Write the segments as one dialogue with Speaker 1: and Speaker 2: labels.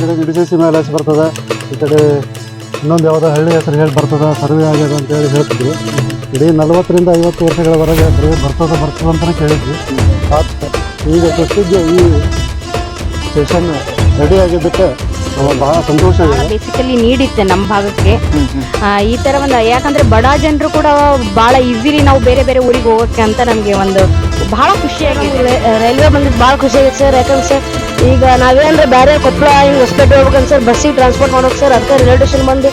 Speaker 1: ಕಡೆ ನಿಡಿಸಿ ಮೇಲೆ ಬರ್ತದೆ ಬರ್ತದ ಈ ಕಡೆ ಇನ್ನೊಂದು ಯಾವುದೋ ಹಳ್ಳಿ ಹೆಸರು ಹೇಳಿ ಬರ್ತದೆ ಸರ್ವೆ ಆಗ್ಯದ ಅಂತೇಳಿ ಹೇಳ್ತಿದ್ರು. ಇಡೀ ನಲವತ್ತರಿಂದ ಐವತ್ತು ವರ್ಷಗಳವರೆಗೆ ಸರ್ವೆ ಬರ್ತದೆ ಬರ್ತದೆ ಅಂತಲೇ ಕೇಳಿದ್ವಿ. ಈಗ ಸೃಷ್ಟಿಗೆ ಈ ಸ್ಟೇಷನ್ ರೆಡಿ ಆಗಿದ್ದಕ್ಕೆ ಬಹಳ ಸಂತೋಷ
Speaker 2: ಬೇಸಿಕಲಿ ನೀಡಿತ್ತೆ ನಮ್ಮ ಭಾಗಕ್ಕೆ. ಈ ಥರ ಒಂದು ಯಾಕಂದ್ರೆ ಬಡ ಜನರು ಕೂಡ ಬಹಳ ಈಸಿಲಿ ನಾವು ಬೇರೆ ಬೇರೆ ಊರಿಗೆ ಹೋಗೋಕೆ ಅಂತ ನಮಗೆ ಒಂದು ಬಹಳ ಖುಷಿಯಾಗಿ
Speaker 3: ರೈಲ್ವೆ ಬಂದಿದ್ದು ಭಾಳ ಖುಷಿ ಆಗೈತೆ ಸರ್ ಯಾಕಂದ್ರೆ ಸರ್ ಈಗ ನಾವೇನಂದ್ರೆ ಬೇರೆ ಕೊಪ್ಪಳ ಹಿಂಗೆ ಹೊಸಪೇಟೆ ಹೋಗ್ಬೇಕಂತ ಸರ್ ಬಸ್ಸಿಗೆ ಟ್ರಾನ್ಸ್ಪೋರ್ಟ್ ಮಾಡೋಕೆ ಸರ್ ಅದಕ್ಕೆ ರೈಲ್ವೆ ಸ್ಟೇಷನ್ ಬಂದು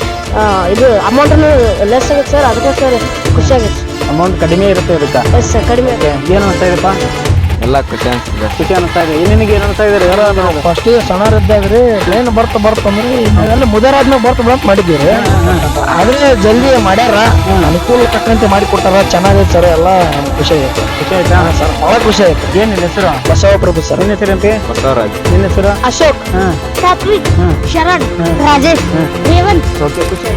Speaker 3: ಇದು ಅಮೌಂಟನ್ನು ಲೆಸ್ ಆಗುತ್ತೆ ಸರ್ ಅದಕ್ಕೆ ಸರ್ ಖುಷಿ ಆಗೈತೆ
Speaker 4: ಅಮೌಂಟ್ ಕಡಿಮೆ ಇರುತ್ತೆ ಅದಕ್ಕೆ
Speaker 3: ಎಸ್ ಸರ್ ಕಡಿಮೆ
Speaker 4: ಏನು ಅಂತ ಇದೆಪ್ಪ
Speaker 5: ಎಲ್ಲ ಖುಷಿ ಅನ್ಸಿದೆ
Speaker 4: ಖುಷಿ ಅನಿಸ್ತಾ ಇದೆ. ನಿನಗೆ ಏನು ಅನಿಸ್ತಾ ಇದೆ ಅನ್ನೋದು.
Speaker 3: ಫಸ್ಟ್ ಸಣ್ಣರಿದ್ದಾಗ ರೀ ಏನ್ ಬರ್ತ ಬರ್ತ ಅಂದ್ರೆ ನಾವೆಲ್ಲ ಮುದರಾದ್ಮೇಲೆ ಬರ್ತ ಬರ್ತ ಮಾಡಿದ್ದೀವಿ ರೀ. ಆದ್ರೆ ಜಲ್ದಿ ಮಾಡ್ಯಾರ. ಅನುಕೂಲ ತಕ್ಕಂತೆ ಮಾಡಿ ಕೊಟ್ಟಾರ ಚೆನ್ನಾಗೈತೆ ಸರ್ ಎಲ್ಲ ಖುಷಿ ಆಯ್ತು
Speaker 4: ಖುಷಿ ಆಯ್ತಾ?
Speaker 3: ಸರ್ ಭಾಳ ಖುಷಿ ಆಯ್ತು
Speaker 4: ಏನು ನಿನ್ನ ಹೆಸರು?
Speaker 3: ಬಸವಪ್ರಭು ಸರ್.
Speaker 4: ನಿನ್ನ ಹೆಸರು ಅಂತ
Speaker 5: ಬಸವರಾಜ್.
Speaker 4: ನಿನ್ನ ಹೆಸರು?
Speaker 3: ಅಶೋಕ್.
Speaker 4: ಹಾಂ.
Speaker 3: ಸಾತ್ವಿಕ್. ಶರಣ್. ರಾಜೇಶ್. ರೇವಂತ್.
Speaker 4: ಓಕೆ ಖುಷಿ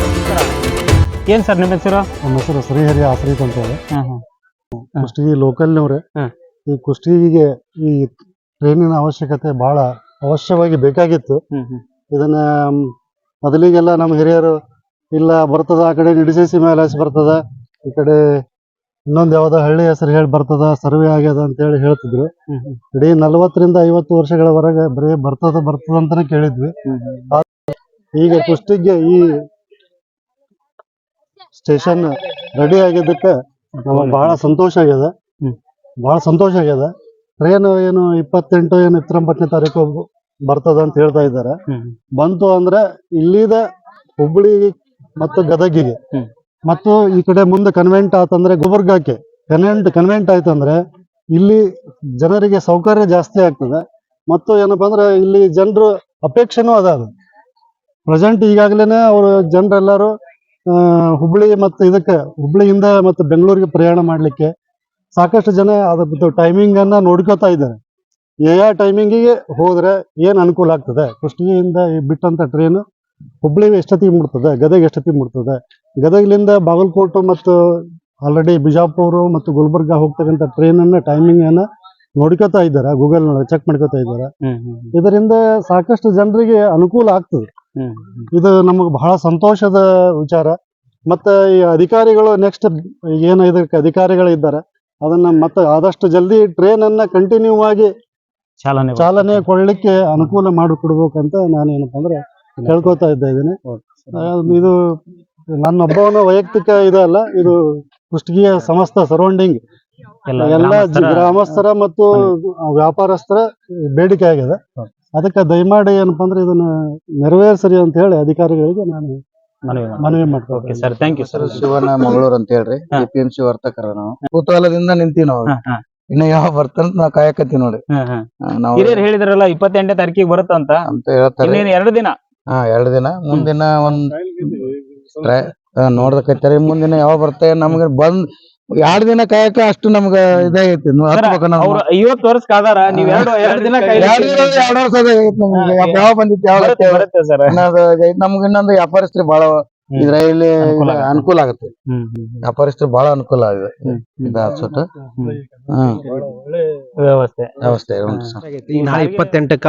Speaker 4: ಏನು ಸರ್ ನಿಮ್ಮ ಹೆಸರು?
Speaker 1: ನಮ್ಮ ಹೆಸರು ಶ್ರೀಹರಿ ಆಶ್ರಿತ್ ಅಂತ ಹೇಳಿ
Speaker 4: ಲೋಕಲ್
Speaker 1: ನವ್ರೆ. ಲೋಕಲ್ನವ್ರೆ. ಈ ಕುಸ್ತಿಗೆ ಈ ಟ್ರೈನಿನ ಅವಶ್ಯಕತೆ ಬಹಳ ಅವಶ್ಯವಾಗಿ ಬೇಕಾಗಿತ್ತು. ಇದನ್ನ ಮೊದಲಿಗೆಲ್ಲ ನಮ್ಮ ಹಿರಿಯರು ಇಲ್ಲ ಬರ್ತದ ಆ ಕಡೆ ನಿಡಿಸಿ ಮೇಲೆ ಹೆಸರು ಬರ್ತದ ಈ ಕಡೆ ಇನ್ನೊಂದು ಯಾವುದೋ ಹಳ್ಳಿ ಹೆಸರು ಹೇಳಿ ಬರ್ತದ ಸರ್ವೆ ಆಗ್ಯದ ಅಂತ
Speaker 4: ಹೇಳಿ ಹೇಳ್ತಿದ್ರು.
Speaker 1: ಇಡೀ ನಲವತ್ತರಿಂದ ಐವತ್ತು ವರ್ಷಗಳವರೆಗೆ ಬರೀ ಬರ್ತದ ಬರ್ತದ ಅಂತಾನೆ ಕೇಳಿದ್ವಿ. ಈಗ ಕುಸ್ತಿಗೆ ಈ ಸ್ಟೇಷನ್ ರೆಡಿ ಆಗಿದ್ದಕ್ಕೆ ನಮಗೆ ಬಹಳ ಸಂತೋಷ ಆಗ್ಯದ. ಬಹಳ ಸಂತೋಷ ಆಗ್ಯದ. ಟ್ರೈನ್ ಏನು ಇಪ್ಪತ್ತೆಂಟು ಏನು ಇಪ್ಪತ್ತೊಂಬತ್ತನೇ ತಾರೀಕು ಬರ್ತದ ಅಂತ ಹೇಳ್ತಾ ಇದ್ದಾರೆ. ಬಂತು ಅಂದ್ರೆ ಇಲ್ಲಿದ ಹುಬ್ಬಳ್ಳಿ ಮತ್ತು ಗದಗಿಗೆ. ಮತ್ತು ಈ ಕಡೆ ಮುಂದೆ ಕನ್ವೆಂಟ್ ಆತಂದ್ರೆ ಗುಲ್ಬರ್ಗಾಕ್ಕೆ ಕನ್ವೆಂಟ್ ಕನ್ವೆಂಟ್ ಆಯ್ತಂದ್ರೆ ಇಲ್ಲಿ ಜನರಿಗೆ ಸೌಕರ್ಯ ಜಾಸ್ತಿ ಆಗ್ತದೆ. ಮತ್ತು ಏನಪ್ಪಾ ಅಂದ್ರೆ ಇಲ್ಲಿ ಜನರು ಅಪೇಕ್ಷೆನೂ ಅದ ಅದು. ಪ್ರೆಸೆಂಟ್ ಈಗಾಗಲೇ ಅವರು ಜನರೆಲ್ಲರೂ ಆ, ಹುಬ್ಳಿ ಮತ್ತು ಇದಕ್ಕೆ ಹುಬ್ಳಿಯಿಂದ ಮತ್ತು ಬೆಂಗಳೂರಿಗೆ ಪ್ರಯಾಣ ಮಾಡಲಿಕ್ಕೆ ಸಾಕಷ್ಟು ಜನ ಅದ್ರ ಟೈಮಿಂಗ್ ಅನ್ನ ನೋಡ್ಕೋತಾ ಇದ್ದಾರೆ. ಟೈಮಿಂಗ್ ಟೈಮಿಂಗಿಗೆ ಹೋದ್ರೆ ಏನ್ ಅನುಕೂಲ ಆಗ್ತದೆ? ಕುಷ್ಟಗಿಯಿಂದ ಬಿಟ್ಟಂತ ಟ್ರೈನ್ ಹುಬ್ಳಿ ಎಷ್ಟೊತ್ತಿಗೆ ಮುಟ್ತದೆ? ಗದಗ ಎಷ್ಟೊತ್ತಿಗೆ ಮುಟ್ತದೆ? ಗದಗಲಿಂದ ಬಾಗಲಕೋಟೆ ಮತ್ತು ಆಲ್ರೆಡಿ ಬಿಜಾಪುರ ಮತ್ತು ಗುಲ್ಬರ್ಗ ಹೋಗ್ತಕ್ಕಂಥ ಟ್ರೈನ್ ಅನ್ನ ಟೈಮಿಂಗ್ ಅನ್ನ ನೋಡ್ಕೋತಾ ಇದ್ದಾರೆ. ಗೂಗಲ್ ಚೆಕ್ ಮಾಡ್ಕೋತಾ ಇದ್ದಾರೆ. ಇದರಿಂದ ಸಾಕಷ್ಟು ಜನರಿಗೆ ಅನುಕೂಲ ಆಗ್ತದೆ. ಇದು ನಮಗೆ ಬಹಳ ಸಂತೋಷದ ವಿಚಾರ. ಮತ್ತೆ ಈ ಅಧಿಕಾರಿಗಳು ನೆಕ್ಸ್ಟ್ ಏನು ಇದಕ್ಕೆ ಅಧಿಕಾರಿಗಳು ಇದ್ದಾರೆ ಅದನ್ನ ಮತ್ತೆ ಆದಷ್ಟು ಜಲ್ದಿ ಟ್ರೈನ್ ಅನ್ನ ಕಂಟಿನ್ಯೂ ಆಗಿ
Speaker 4: ಚಾಲನೆ
Speaker 1: ಚಾಲನೆ ಕೊಡ್ಲಿಕ್ಕೆ ಅನುಕೂಲ ಮಾಡಿಕೊಡ್ಬೇಕಂತ ನಾನು ಏನಪ್ಪಾ ಅಂದ್ರೆ ಕೇಳ್ಕೊತಾ ಇದ್ದ ಇದ್ದೀನಿ ಇದು ನನ್ನೊಬ್ಬವನ ವೈಯಕ್ತಿಕ ಇದಲ್ಲ ಇದು ಕುಷ್ಟಗಿಯ ಸಮಸ್ತ ಸರೌಂಡಿಂಗ್
Speaker 4: ಎಲ್ಲ ಗ್ರಾಮಸ್ಥರ
Speaker 1: ಮತ್ತು ವ್ಯಾಪಾರಸ್ಥರ ಬೇಡಿಕೆ ಆಗಿದೆ. ಅದಕ್ಕೆ ದಯಮಾಡಿ ಏನಪ್ಪಾ ಅಂದ್ರೆ ಇದನ್ನ ನೆರವೇರಿಸ್ರಿ ಅಂತ ಹೇಳಿ ಅಧಿಕಾರಿಗಳಿಗೆ ನಾನು
Speaker 4: ಮನವಿ ಮಾಡ್ತೀವಿ.
Speaker 1: ಮನವಿ
Speaker 4: okay sir thank you sir
Speaker 5: ಶಿವನ ಮಂಗಳೂರು ಅಂತ ಹೇಳ್ರಿ.
Speaker 4: ಹಾ.
Speaker 5: ಎ ಪಿ ಎಂ ಸಿ ವರ್ತಕರ ನಾವು. ಕುತೂಹಲದಿಂದ ನಿಂತೀವಿ ನಾವು. ಇನ್ನ ಯಾವ ಬರ್ತಂತ ನಾವು ಕಾಯಕತ್ತೀವಿ ನೋಡಿ.
Speaker 4: ಹಾ,
Speaker 5: ನಾವು
Speaker 4: ಹಿರಿಯರು ಹೇಳಿದ್ರಲ್ಲ ಇಪ್ಪತ್ತೆಂಟನೇ ತಾರೀಕಿಗೆ ಬರುತ್ತಂತ
Speaker 5: ಅಂತ? ಹೇಳ್ತಾರೆ.
Speaker 4: ಇನ್ನೇನು ಎರಡು ದಿನ?
Speaker 5: ಹಾ ಎರಡ್ ದಿನ. ಮುಂದಿನ ಒಂದ್ ನೋಡ್ದಕೈತಾರೆ ಮುಂದಿನ ಯಾವಾಗ ಬರ್ತಾ ನಮ್ಗೆ ಬಂದ್ ಎರಡ್ ದಿನ ಕಾಯಕ ಅಷ್ಟು ನಮ್ಗ ಇದಾಗೈತಿ.
Speaker 4: ಅವ್ರು ಐವತ್ತು ವರ್ಷ ಕಾದಾರ ನೀವ್ ಎರಡು ಎರಡು ದಿನ
Speaker 5: ಎರಡ್ ವರ್ಷ ಆಗೈತಿ ನಮ್ಗೆ ಯಾವ ಬಂದಿತ್ತು ಯಾವ
Speaker 4: ಬರುತ್ತೆ ಸರ್.
Speaker 5: ನಮ್ಗೆ ಇನ್ನೊಂದು ವ್ಯಾಪಾರಸ್ತ್ರಿ ಬಹಳ. ಇದ್ರಲ್ಲಿ
Speaker 4: ಅನುಕೂಲ ಆಗುತ್ತೆ.
Speaker 5: ವ್ಯಾಪಾರಸ್ಥರು ಬಹಳ ಅನುಕೂಲ ಆಗಿದೆ. ಇದು ಅನ್ಸುತ್ತೆ ಹ್ಮ್.
Speaker 4: ವ್ಯವಸ್ಥೆ.
Speaker 5: ವ್ಯವಸ್ಥೆ.
Speaker 6: ಈಗ ನಾಳೆ ಇಪ್ಪತ್ತೆಂಟಕ್ಕೆ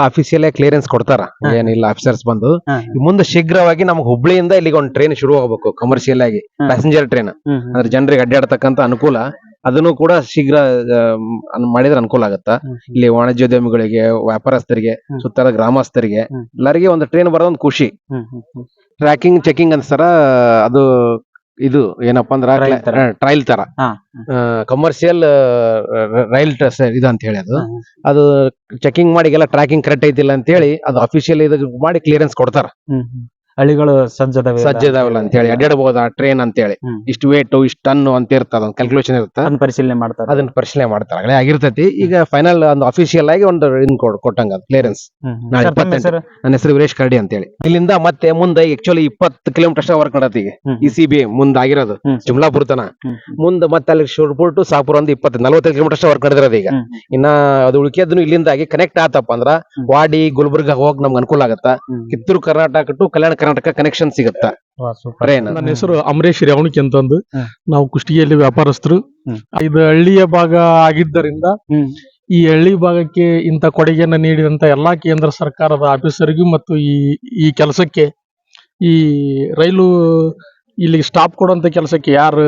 Speaker 6: ಕ್ಲಿಯರೆನ್ಸ್ ಕೊಡ್ತಾರ. ಏನಿಲ್ಲ ಆಫೀಸರ್ಸ್ ಬಂದು. ಮುಂದೆ ಶೀಘ್ರವಾಗಿ ನಮ್ಗೆ ಹುಬ್ಳಿಯಿಂದ ಇಲ್ಲಿಗೆ ಒಂದು ಟ್ರೈನ್ ಶುರು ಹೋಗ್ಬೇಕು ಕಮರ್ಷಿಯಲ್ ಆಗಿ. ಪ್ಯಾಸೆಂಜರ್ ಟ್ರೈನ್ ಅಂದ್ರೆ ಜನರಿಗೆ ಅಡ್ಡಾಡ್ತಕ್ಕಂತ ಅನುಕೂಲ. ಅದನ್ನು ಕೂಡ ಶೀಘ್ರ ಮಾಡಿದ್ರೆ ಅನುಕೂಲ ಆಗತ್ತ? ಇಲ್ಲಿ ವಾಣಿಜ್ಯೋದ್ಯಮಿಗಳಿಗೆ ವ್ಯಾಪಾರಸ್ಥರಿಗೆ ಸುತ್ತಾರ ಗ್ರಾಮಸ್ಥರಿಗೆ. ಎಲ್ಲರಿಗೆ ಒಂದು ಟ್ರೈನ್ ಬರೋದೊಂದು ಖುಷಿ. ಟ್ರ್ಯಾಕಿಂಗ್ ಚೆಕಿಂಗ್ ಅಂತ ಸರ ಅದು ಇದು ಏನಪ್ಪಾ ಅಂದ್ರ
Speaker 4: Trial ತರ.
Speaker 6: ಟ್ರಯಲ್ ತರ
Speaker 4: ಹಾ.
Speaker 6: ಕಮರ್ಷಿಯಲ್ ರೈಲ್ ಇದು ಅಂತ ಹೇಳಿ ಅದು ಅದು ಚೆಕಿಂಗ್ ಮಾಡಿ ಎಲ್ಲ ಟ್ರ್ಯಾಕಿಂಗ್ ಕರೆಕ್ಟ್ ಐತಿಲ್ಲ ಅಂತ ಹೇಳಿ ಅದು ಅಫಿಷಿಯಲ್ ಇದು ಮಾಡಿ ಕ್ಲಿಯರೆನ್ಸ್ ಕೊಡ್ತಾರ
Speaker 4: ಹ್ಮ್ ಹ್ಮ್. ಹಳ್ಳಿಗಳು ಸಜ್ಜದವೆ
Speaker 6: ಸಜ್ಜದಾವಲ್ಲ ಅಂತ ಹೇಳಿ ಅಡ್ಡಾಡಬಹುದ ಟ್ರೈನ್ ಅಂತ ಹೇಳಿ
Speaker 4: ಹ್ಮ್.
Speaker 6: ಇಷ್ಟು ವೇಟ್ ಇಷ್ಟು ಟನ್ ಅಂತ ಇರ್ತದ ಒಂದು ಕ್ಯಾಲ್ಕುಲೇಷನ್ ಇರುತ್ತೆ
Speaker 4: ಅದನ್ನ ಪರಿಶೀಲನೆ ಮಾಡ್ತಾರೆ
Speaker 6: ಅದನ್ನ ಪರಿಶೀಲನೆ ಮಾಡ್ತಾರೆ ಆಗಲೇ ಆಗಿರ್ತೈತಿ ಈಗ ಫೈನಲ್ ಒಂದು ಅಫಿಷಿಯಲ್ ಆಗಿ ಒಂದು ಇನ್ ಕೊಟ್ಟಂಗ ಕ್ಲಿಯರೆನ್ಸ್
Speaker 4: ಹ್ಮ್ ಹ್ಮ್.
Speaker 6: ನಾಳೆ
Speaker 4: ಸರ್, ತಮ್ಮ
Speaker 6: ಇಪ್ಪತ್ತೆಂಟು.
Speaker 4: ಹೆಸರು?
Speaker 6: ನನ್ನ ಹೆಸರು ವೀರೇಶ್ ಕರಡಿ ಅಂತ ಹೇಳಿ ಇಲ್ಲಿಂದ ಮತ್ತೆ ಮುಂದೆ ಆಕ್ಚುಲಿ ಇಪ್ಪತ್ತು ಕಿಲೋಮೀಟರ್ ಅಷ್ಟೇ ವರ್ಕ್ ಮಾಡತ್ತೆ ಈಗ
Speaker 4: ಹ್ಮ್.
Speaker 6: ಇ ಸಿ ಬಿ ಮುಂದೆ ಆಗಿರೋದು
Speaker 4: ಹ್ಮ್.
Speaker 6: ಜುಮ್ಲಾಪುರ ತನ
Speaker 4: ಹ್ಮ್.
Speaker 6: ಮುಂದೆ ಮತ್ತೆ ಅಲ್ಲಿ ಶುರ್ಪುರ್ ಟು ಸಾಪುರ ಒಂದು ಇಪ್ಪತ್ತು ನಲವತ್ತೈದು ಕಿಲೋಮೀಟರ್ ಅಷ್ಟೇ ವರ್ಕ್ ನಡೆದಿರೋದು ಈಗ
Speaker 4: ಹ್ಮ್.
Speaker 6: ಇನ್ನ ಅದು ಉಳ್ಕೆದ್ನು ಇಲ್ಲಿಂದಾಗಿ ಕನೆಕ್ಟ್ ಆತಪ್ಪ ಅಂದ್ರ. ವಾಡಿ ಗುಲ್ಬರ್ಗ ಹೋಗಕ್ ನಮ್ಗೆ ಅನುಕೂಲ ಆಗತ್ತ
Speaker 4: ಹ್ಮ್.
Speaker 6: ಕಿತ್ತೂರು ಕರ್ನಾಟಕ ಟು ಕಲ್ಯಾಣ ಕರ್ನಾಟಕ ಕನೆಕ್ಷನ್ ಸಿಗುತ್ತಾ?
Speaker 7: ನನ್ನ ಹೆಸರು ಅಮರೇಶ್ ರೇವಣಿಕೆ ಅಂತಂದು. ನಾವು ಕುಷ್ಟಗಿಯಲ್ಲಿ ವ್ಯಾಪಾರಸ್ಥರು. ಇದು ಹಳ್ಳಿಯ ಭಾಗ ಆಗಿದ್ದರಿಂದ ಈ ಹಳ್ಳಿ ಭಾಗಕ್ಕೆ ಇಂತ ಕೊಡುಗೆಯನ್ನು ನೀಡಿದಂತ ಎಲ್ಲಾ ಕೇಂದ್ರ ಸರ್ಕಾರದ ಆಫೀಸರ್ಗೂ ಮತ್ತು ಈ ಈ ಕೆಲಸಕ್ಕೆ ಈ ರೈಲು ಇಲ್ಲಿ ಸ್ಟಾಪ್ ಕೊಡುವಂತ ಕೆಲಸಕ್ಕೆ ಯಾರು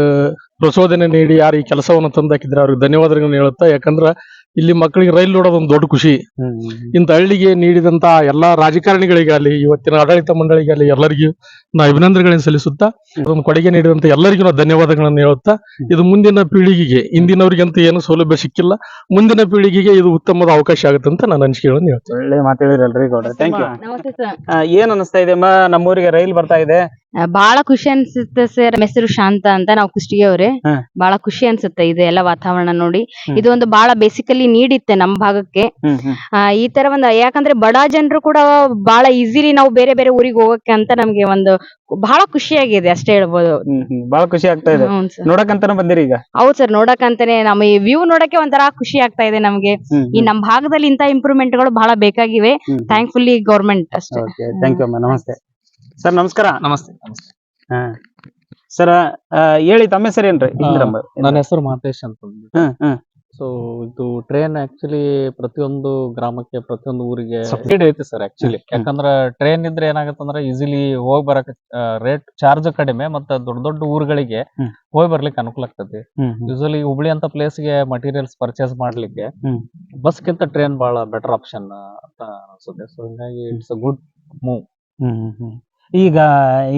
Speaker 7: ಪ್ರಚೋದನೆ ನೀಡಿ ಯಾರು ಈ ಕೆಲಸವನ್ನು ತಂದಾಕಿದ್ರೆ ಅವ್ರಿಗೆ ಧನ್ಯವಾದಗಳನ್ನು ಹೇಳುತ್ತಾ ಯಾಕಂದ್ರ ಇಲ್ಲಿ ಮಕ್ಕಳಿಗೆ ರೈಲ್ ನೋಡೋದೊಂದು ದೊಡ್ಡ ಖುಷಿ. ಇಂಥ ಹಳ್ಳಿಗೆ ನೀಡಿದಂತ ಎಲ್ಲಾ ರಾಜಕಾರಣಿಗಳಿಗಾಗಲಿ ಇವತ್ತಿನ ಆಡಳಿತ ಮಂಡಳಿಗಾಗಲಿ ಎಲ್ಲರಿಗೂ ನಾ ಅಭಿನಂದನೆಗಳನ್ನು ಸಲ್ಲಿಸುತ್ತಾ ಅದೊಂದು ಕೊಡುಗೆ ನೀಡಿದಂತ ಎಲ್ಲರಿಗೂ ನಾವು ಧನ್ಯವಾದಗಳನ್ನು ಹೇಳುತ್ತಾ ಇದು ಮುಂದಿನ ಪೀಳಿಗೆಗೆ ಇಂದಿನವರಿಗಂತ ಏನು ಸೌಲಭ್ಯ ಸಿಕ್ಕಿಲ್ಲ ಮುಂದಿನ ಪೀಳಿಗೆಗೆ ಇದು ಉತ್ತಮವಾದ ಅವಕಾಶ ಆಗುತ್ತೆ ಅಂತ ನಾನು ಅನಿಸಿಕೆಗಳನ್ನು ಹೇಳ್ತೇನೆ.
Speaker 4: ಒಳ್ಳೆ ಮಾತು ಹೇಳಿರಲ್ರಿ ಗೌಡ್ರೆ. ಥ್ಯಾಂಕ್ ಯು
Speaker 2: ನಮಸ್ತೆ ಸರ್.
Speaker 4: ಏನ್ ಅನಿಸ್ತಾ ಇದೆ ನಮ್ಮೂರಿಗೆ ರೈಲ್ ಬರ್ತಾ ಇದೆ?
Speaker 2: ಬಹಳ ಖುಷಿ ಅನ್ಸುತ್ತೆ ಸರ್ ಹೆಸರು ಶಾಂತ ಅಂತ ನಾವು ಕುಷ್ಟಗಿ ಅವ್ರೆ. ಬಹಳ ಖುಷಿ ಅನ್ಸುತ್ತೆ ಇದೆ ಎಲ್ಲ ವಾತಾವರಣ ನೋಡಿ. ಇದು ಒಂದು ಬಹಳ ಬೇಸಿಕಲಿ ನೀಡಿತ್ತೆ ನಮ್ ಭಾಗಕ್ಕೆ.
Speaker 4: ಹ್ಮ್ ಹ್ಮ್.
Speaker 2: ಆ, ಈ ತರ ಒಂದು ಯಾಕಂದ್ರೆ ಬಡ ಜನರು ಕೂಡ ಬಹಳ ಈಸಿಲಿ ನಾವು ಬೇರೆ ಬೇರೆ ಊರಿಗೆ ಹೋಗಕ್ಕೆ ಅಂತ ನಮ್ಗೆ ಒಂದು ಬಹಳ ಖುಷಿಯಾಗಿದೆ ಅಷ್ಟೇ ಹೇಳ್ಬೋದು.
Speaker 4: ಹ್ಮ್ ಹ್ಮ್. ಬಹಳ ಖುಷಿ ಆಗ್ತಾ ಇದೆ. ನೋಡಕಂತಾನೆ ಬಂದಿರಿ ಈಗ?
Speaker 2: ಹೌದ್ ಸರ್ ನೋಡಕ್ಕಂತಾನೆ ನಮ್ಮ ಈ ವ್ಯೂ ನೋಡಕ್ಕೆ ಒಂಥರ ಖುಷಿ ಆಗ್ತಾ ಇದೆ ನಮ್ಗೆ.
Speaker 4: ಹ್ಮ್
Speaker 2: ಈ ನಮ್ ಭಾಗದಲ್ಲಿ ಇಂತ ಇಂಪ್ರೂವ್ಮೆಂಟ್ಗಳು ಬಹಳ ಬೇಕಾಗಿವೆ.
Speaker 4: ಹ್ಮ್.
Speaker 2: ಥ್ಯಾಂಕ್ಫುಲ್ಲಿ ಗೌರ್ಮೆಂಟ್ ಅಷ್ಟೇ.
Speaker 4: ಓಕೆ ಥ್ಯಾಂಕ್ ಯು ಅಮ್ಮ. ನಮಸ್ತೆ. ಸರ್ ನಮಸ್ಕಾರ.
Speaker 8: ನಮಸ್ತೆ
Speaker 4: ಸರ್ ಹೇಳಿ ತಮ್ಮ ಹೆಸರು ಏನ್ರಿ
Speaker 8: ನನ್ನ ಹೆಸರು ಮಾತೇಶ್ ಅಂತ
Speaker 4: ಹ್ಮ್ ಹ್ಮ್.
Speaker 8: ಸೊ ಇದು ಟ್ರೈನ್ ಆಕ್ಚುಲಿ ಪ್ರತಿಯೊಂದು ಗ್ರಾಮಕ್ಕೆ ಪ್ರತಿಯೊಂದು ಊರಿಗೆ. ಸ್ಪೀಡ್ ಐತಿ ಸರ್ ಆಕ್ಚುಲಿ ಯಾಕಂದ್ರ ಟ್ರೈನ್ ಇದ್ರೆ ಏನಾಗತ್ತಂದ್ರ ಈಸಿಲಿ ಹೋಗ್ ಬರಕ್ ರೇಟ್ ಚಾರ್ಜ್ ಕಡಿಮೆ ಮತ್ತೆ ದೊಡ್ಡ ದೊಡ್ಡ ಊರುಗಳಿಗೆ. ಹೋಗಿ ಬರ್ಲಿಕ್ಕೆ ಅನುಕೂಲ ಆಗ್ತದೆ.
Speaker 4: ಯೂಸಲಿ
Speaker 8: ಯೂಶಲಿ ಹುಬ್ಳಿ ಅಂತ ಪ್ಲೇಸ್ಗೆ ಮಟೀರಿಯಲ್ಸ್ ಪರ್ಚೇಸ್ ಮಾಡ್ಲಿಕ್ಕೆ
Speaker 4: ಬಸ್
Speaker 8: ಬಸ್ಗಿಂತ ಟ್ರೈನ್ ಬಹಳ ಬೆಟರ್ ಆಪ್ಷನ್ ಅಂತ ಅನ್ಸುತ್ತೆ. ಸೊ ಹಿಂಗಾಗಿ ಇಟ್ಸ್ ಅ ಗುಡ್
Speaker 4: ಹ್ಮ್ ಹ್ಮ್ ಹ್ಮ್. ಈಗ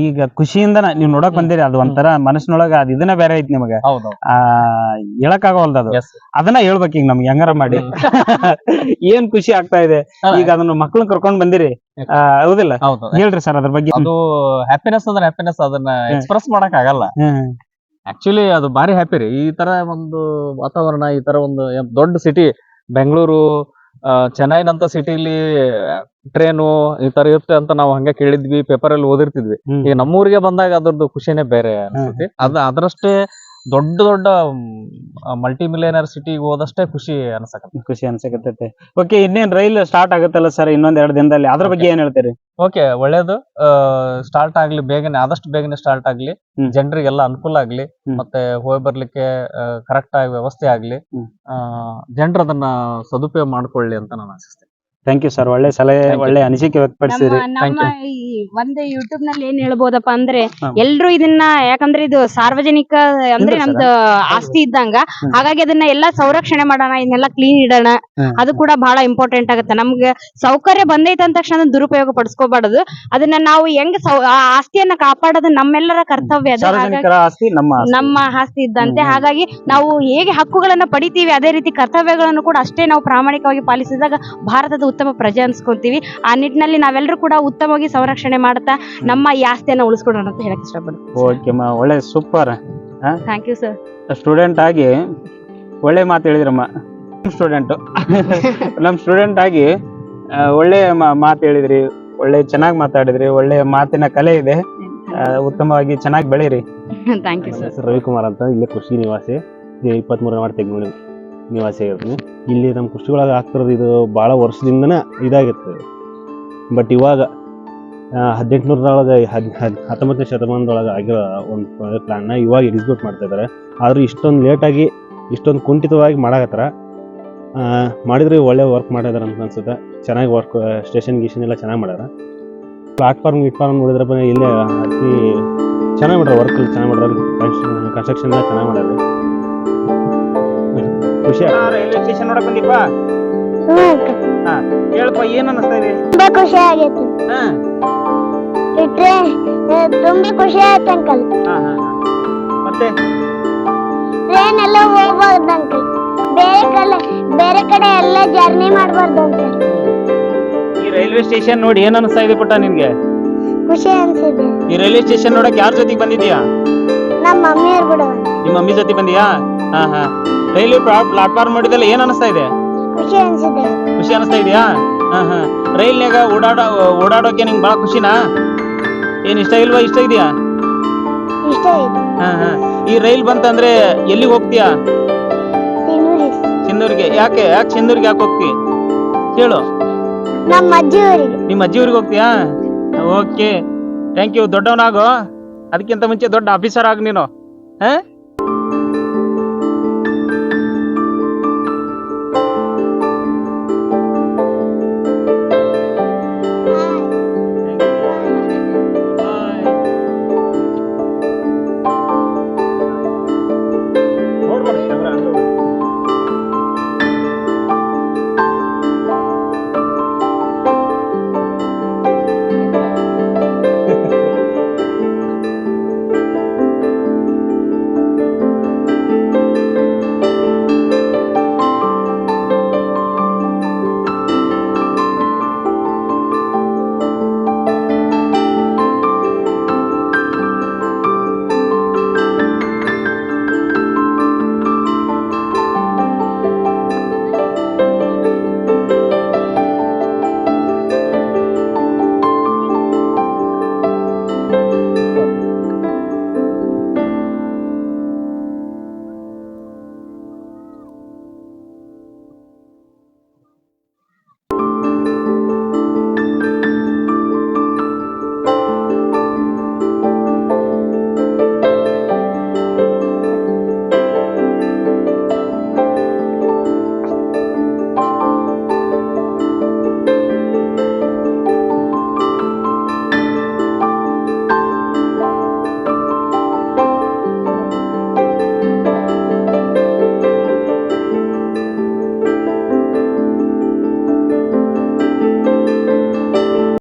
Speaker 4: ಈಗ ಖುಷಿಯಿಂದ ನೀವ್ ನೋಡಕ್ ಬಂದಿರಿ ಅದು ಒಂಥರ ಮನಸ್ಸಿನೊಳಗ ಅದ್ ಇದನ್ನ ಬೇರೆ ಐತಿ ನಿಮಗ.
Speaker 8: ಹೌದು
Speaker 4: ಆ ಹೇಳಕ್ ಆಗೋಲ್ದ ಅದು.
Speaker 8: Yes.
Speaker 4: ಅದನ್ನ ಹೇಳ್ಬೇಕು ಈಗ ನಮ್ಗೆ ಹೆಂಗಾರ ಮಾಡಿ. ಏನ್ ಖುಷಿ ಆಗ್ತಾ ಇದೆ? ಈಗ ಅದನ್ನ ಮಕ್ಳನ್ನ ಕರ್ಕೊಂಡ್ ಬಂದಿರಿ. ಆ, ಹೌದಿಲ್ಲ?
Speaker 8: ಹೌದು
Speaker 4: ಹೇಳ್ರಿ ಸರ್ ಅದ್ರ ಬಗ್ಗೆ.
Speaker 8: ಅದು ಹ್ಯಾಪಿನೆಸ್ ಅಂದ್ರೆ ಹ್ಯಾಪಿನೆಸ್ ಅದನ್ನ ಎಕ್ಸ್ಪ್ರೆಸ್ ಮಾಡಕ್ ಆಗಲ್ಲ.
Speaker 4: ಹ್ಮ್.
Speaker 8: ಆಕ್ಚುಲಿ ಅದು ಬಾರಿ ಹ್ಯಾಪಿ ರೀ. ಈ ತರ ಒಂದು ವಾತಾವರಣ ಈ ತರ ಒಂದು ಏನ್ ದೊಡ್ಡ ಸಿಟಿ ಬೆಂಗಳೂರು ಚೆನ್ನೈನಂತ ಸಿಟಿಲಿ ಟ್ರೈನು ಈ ತರ ಇರುತ್ತೆ ಅಂತ ನಾವು ಹಂಗೆ ಕೇಳಿದ್ವಿ ಪೇಪರ್ ಅಲ್ಲಿ ಓದಿರ್ತಿದ್ವಿ. ಈಗ ನಮ್ಮೂರಿಗೆ ಬಂದಾಗ ಅದ್ರದ್ದು ಖುಷಿನೇ ಬೇರೆ ಅನ್ಸುತ್ತೆ. ಅದ ಅದ್ರಷ್ಟೇ ದೊಡ್ಡ ದೊಡ್ಡ ಮಲ್ಟಿ ಮಿಲಿಯನರ್ ಸಿಟಿಗೆ ಹೋದಷ್ಟೇ ಖುಷಿ ಅನ್ಸಕತ್ತೆ.
Speaker 4: ಖುಷಿ ಅನ್ಸಕತ್ತೈತೆ. ಓಕೆ ಇನ್ನೇನ್ ರೈಲ್ ಸ್ಟಾರ್ಟ್ ಆಗುತ್ತಲ್ಲ ಸರ್ ಇನ್ನೊಂದ್ ಎರಡು ದಿನದಲ್ಲಿ. ಅದ್ರ ಬಗ್ಗೆ ಏನ್ ಹೇಳ್ತೀರಿ?
Speaker 8: ಓಕೆ ಒಳ್ಳೇದು. ಸ್ಟಾರ್ಟ್ ಆಗ್ಲಿ ಬೇಗನೆ ಆದಷ್ಟು ಬೇಗನೆ ಸ್ಟಾರ್ಟ್ ಆಗ್ಲಿ. ಜನರಿಗೆಲ್ಲ ಅನುಕೂಲ ಆಗ್ಲಿ. ಮತ್ತೆ ಹೋಗಿ ಬರ್ಲಿಕ್ಕೆ ಕರೆಕ್ಟ್ ಆಗಿ ವ್ಯವಸ್ಥೆ ಆಗ್ಲಿ. ಜನರು ಅದನ್ನ ಸದುಪಯೋಗ ಮಾಡ್ಕೊಳ್ಳಿ ಅಂತ ನಾನು ಆಶಿಸ್ತೇನೆ.
Speaker 4: ಥ್ಯಾಂಕ್ ಯು ಸರ್ ಒಳ್ಳೆ ಸಲಹೆ
Speaker 8: Thank you.
Speaker 4: ಒಳ್ಳೆ ಅನಿಸಿಕೆ ವ್ಯಕ್ತಪಡಿಸಿದ್ರಿ
Speaker 2: ನಮ್ಮ ನಮ್ಮ ಈ ಒಂದೇ ಯೂಟ್ಯೂಬ್ನಲ್ಲಿ ಏನ್ ಹೇಳ್ಬೋದಪ್ಪ ಅಂದ್ರೆ
Speaker 4: ಹಾ.
Speaker 2: ಎಲ್ರು ಇದನ್ನ ಯಾಕಂದ್ರೆ ಇದು ಸಾರ್ವಜನಿಕ ಅಂದ್ರೆ
Speaker 4: ಇಲ್ಲ
Speaker 2: ನಮ್ದು ಆಸ್ತಿ ಇದ್ದಂಗ
Speaker 4: ಹ್ಮ್.
Speaker 2: ಹಾಗಾಗಿ ಅದನ್ನ ಎಲ್ಲಾ ಸಂರಕ್ಷಣೆ ಮಾಡೋಣ ಇದನ್ನೆಲ್ಲ ಕ್ಲೀನ್ ಇಡೋಣ
Speaker 4: ಹ್ಮ್.
Speaker 2: ಅದು ಕೂಡ ಬಹಳ ಇಂಪಾರ್ಟೆಂಟ್ ಆಗುತ್ತೆ ನಮ್ಗೆ ಸೌಕರ್ಯ ಬಂದೈತೆ ಅಂದ ತಕ್ಷಣ ಅದನ್ನ ದುರುಪಯೋಗ ಪಡಿಸ್ಕೋಬಾರ್ದು ಅದನ್ನ ನಾವು ಹೆಂಗ್ ಸೌ- ಆ ಆಸ್ತಿಯನ್ನ ಕಾಪಾಡೋದು ನಮ್ಮೆಲ್ಲರ ಕರ್ತವ್ಯ ಅದು ಹಾಗಾಗಿ
Speaker 4: ಸಾರ್ವಜನಿಕರ ಆಸ್ತಿ ನಮ್ಮ ಆಸ್ತಿ.
Speaker 2: ನಮ್ಮ ಆಸ್ತಿ ಇದ್ದಂತೆ
Speaker 4: ಹ್ಮ್.
Speaker 2: ಹಾಗಾಗಿ ನಾವು ಹೇಗೆ ಹಕ್ಕುಗಳನ್ನ ಪಡಿತೀವಿ ಅದೇ ರೀತಿ ಕರ್ತವ್ಯಗಳನ್ನು ಕೂಡ ಅಷ್ಟೇ ನಾವು ಪ್ರಾಮಾಣಿಕವಾಗಿ ಪಾಲಿಸಿದಾಗ ಭಾರತದ ಉತ್ತಮ ಪ್ರಜೆ ಅನ್ಸ್ಕೊಂತೀವಿ. ಆ ನಿಟ್ಟಿನಲ್ಲಿ ನಾವೆಲ್ಲರೂ ಕೂಡ ಉತ್ತಮವಾಗಿ ಸಂರಕ್ಷಣೆ ಮಾಡ್ತಾ ನಮ್ಮ ಈ ಆಸ್ತಿಯನ್ನ ಉಳಿಸ್ಕೊಡೋಣ ಅಂತ ಹೇಳಕ್ ಇಷ್ಟಪಡ್ತೀನಿ
Speaker 4: ಓಕೆ ಮಾ ಒಳ್ಳೆ super
Speaker 2: thank you sir
Speaker 4: student ಆಗಿ ಒಳ್ಳೆ ಮಾತು ಹೇಳಿದ್ರಮ್ಮ. ಸ್ಟೂಡೆಂಟ್ ನಮ್ ಸ್ಟೂಡೆಂಟ್ ಆಗಿ ಆ, ಒಳ್ಳೆ ಮಾತು ಹೇಳಿದ್ರಿ. ಒಳ್ಳೆ ಚೆನ್ನಾಗಿ ಮಾತಾಡಿದ್ರಿ. ಒಳ್ಳೆ ಮಾತಿನ ಕಲೆ ಇದೆ. ಆ, ಉತ್ತಮವಾಗಿ ಚೆನ್ನಾಗಿ ಬೆಳೀರಿ
Speaker 2: ಥ್ಯಾಂಕ್ ಯು ಸರ್
Speaker 9: ರವಿಕುಮಾರ್ ಅಂತ. ಇಲ್ಲೇ ಕೃಷಿ ನಿವಾಸಿ. ಇಪ್ಪತ್ಮೂರನೇ ವಾರ್ಡ್ ತೆಗ್ಮೂಡಿ ನಿವಾಸಿ ಆಗಿರ್ತೀನಿ ಇಲ್ಲಿ ನಮ್ಮ ಕುಷ್ಟಗಳಾಗ ಆಗ್ತಿರೋದು ಇದು ಭಾಳ ವರ್ಷದಿಂದನೇ ಇದಾಗಿತ್ತು ಬಟ್ ಇವಾಗ ಹದಿನೆಂಟುನೂರೊಳಗೆ ಹದ್ ಹದ್, ಹತ್ತೊಂಬತ್ತನೇ ಶತಮಾನದೊಳಗೆ ಆಗಿರೋ ಒಂದು ಪ್ಲ್ಯಾನ್ನ ಇವಾಗ ಎಕ್ಸಿಕ್ಯೂಟ್ ಮಾಡ್ತಾ ಇದ್ದಾರೆ. ಆದರೂ ಇಷ್ಟೊಂದು ಲೇಟಾಗಿ ಇಷ್ಟೊಂದು ಕುಂಠಿತವಾಗಿ ಮಾಡಾಕತ್ತಾರ. ಮಾಡಿದರೆ ಒಳ್ಳೆ ವರ್ಕ್ ಮಾಡಿದಾರೆ ಅಂತ ಅನ್ಸುತ್ತೆ. ಚೆನ್ನಾಗಿ ವರ್ಕ್ ಸ್ಟೇಷನ್ ಗೀಷನ್ ಎಲ್ಲ ಚೆನ್ನಾಗಿ ಮಾಡ್ಯಾರ. ಪ್ಲಾಟ್ಫಾರ್ಮ್ ಗಿಟ್ಫಾರ್ಮ್ ನೋಡಿದ್ರೆ ಇಲ್ಲೇ ಅತಿ ಚೆನ್ನಾಗಿ ಮಾಡ್ಯಾರ ವರ್ಕ್ ಚೆನ್ನಾಗಿ ಮಾಡ್ಯಾರ. ಕನ್ಸ್ಟ್ರಕ್ಷನ್ ಎಲ್ಲ ಚೆನ್ನಾಗಿ ಮಾಡ್ಯಾರ. ಖುಷಿ.
Speaker 4: ರೈಲ್ವೆ ಸ್ಟೇಷನ್ ನೋಡಕ್ ಬಂದಿಪ್ಪ ಹೇಳಪ್ಪ ಏನ್ ಅನಿಸ್ತಾ ಇದೆ?
Speaker 3: ತುಂಬಾ ಖುಷಿ ಆಗೈತಿ.
Speaker 4: ಹಾ.
Speaker 3: ಟ್ರೈನ್ ತುಂಬಾ ಖುಷಿ ಆಯ್ತು ಅಂಕಲ್.
Speaker 4: ಹಾ ಹಾ ಹಾ. ಮತ್ತೆ?
Speaker 3: ಟ್ರೈನ್ ಎಲ್ಲ ಹೋಗ್ಬಾರ್ದು ಅಂಕಲ್. ಬೇರೆ ಕಡೆ ಬೇರೆ ಕಡೆ ಎಲ್ಲ ಜರ್ನಿ ಮಾಡ್ಬಾರ್ದು ಅಂಕಲ್.
Speaker 4: ಈ ರೈಲ್ವೆ ಸ್ಟೇಷನ್ ನೋಡಿ ಏನ್ ಅನಿಸ್ತಾ ಇದೆ ಪುಟ್ಟ ನಿನ್ಗೆ?
Speaker 3: ಖುಷಿ ಅನ್ಸಿದೆ.
Speaker 4: ಈ ರೈಲ್ವೆ ಸ್ಟೇಷನ್ ನೋಡಕ್ ಯಾರ ಜೊತೆಗೆ ಬಂದಿದ್ಯಾ
Speaker 3: ನಮ್ಮ ಮಮ್ಮಿಯವ್ರು ಕೂಡ
Speaker 4: ನಿಮ್ಮ ಮಮ್ಮಿ ಜೊತೆ ಬಂದಿಯಾ? ಹಾ ಹಾ. ರೈಲ್ವೆ ಪ್ಲಾಟ್ಫಾರ್ಮ್ ನೋಡಿದಲ್ಲ ಏನ್ ಅನಿಸ್ತಾ ಇದೆ?
Speaker 3: ಖುಷಿ
Speaker 4: ಅನಿಸ್ತಾ ಇದೆಯಾ? ಹಾ ಹಾ. ರೈಲ್ನಾಗ ಓಡಾಡೋ ಓಡಾಡೋಕೆ ನಿಂಗೆ ಭಾಳ ಖುಷಿನಾ? ಏನ್ ಇಷ್ಟ ಇಲ್ವಾ? ಇಷ್ಟ ಇದೆಯಾ?
Speaker 3: ಇಷ್ಟ
Speaker 4: ಹಾ ಹಾ. ಈ ರೈಲ್ ಬಂತಂದ್ರೆ ಎಲ್ಲಿಗೆ ಹೋಗ್ತೀಯಾ? ಸಿಂಧೂರಿಗೆ. ಯಾಕೆ? ಯಾಕೆ ಸಿಂಧೂರಿಗೆ ಯಾಕೆ ಹೋಗ್ತಿ? ಹೇಳು. ನಿಮ್ಮ ಅಜ್ಜಿ ಊರಿಗೆ ಹೋಗ್ತೀಯಾ? ಓಕೆ. ಥ್ಯಾಂಕ್ ಯು ದೊಡ್ಡವನಾಗೋ. ಅದಕ್ಕಿಂತ ಮುಂಚೆ ದೊಡ್ಡ ಆಫೀಸರ್ ಆಗ ನೀನು. ಹಾ?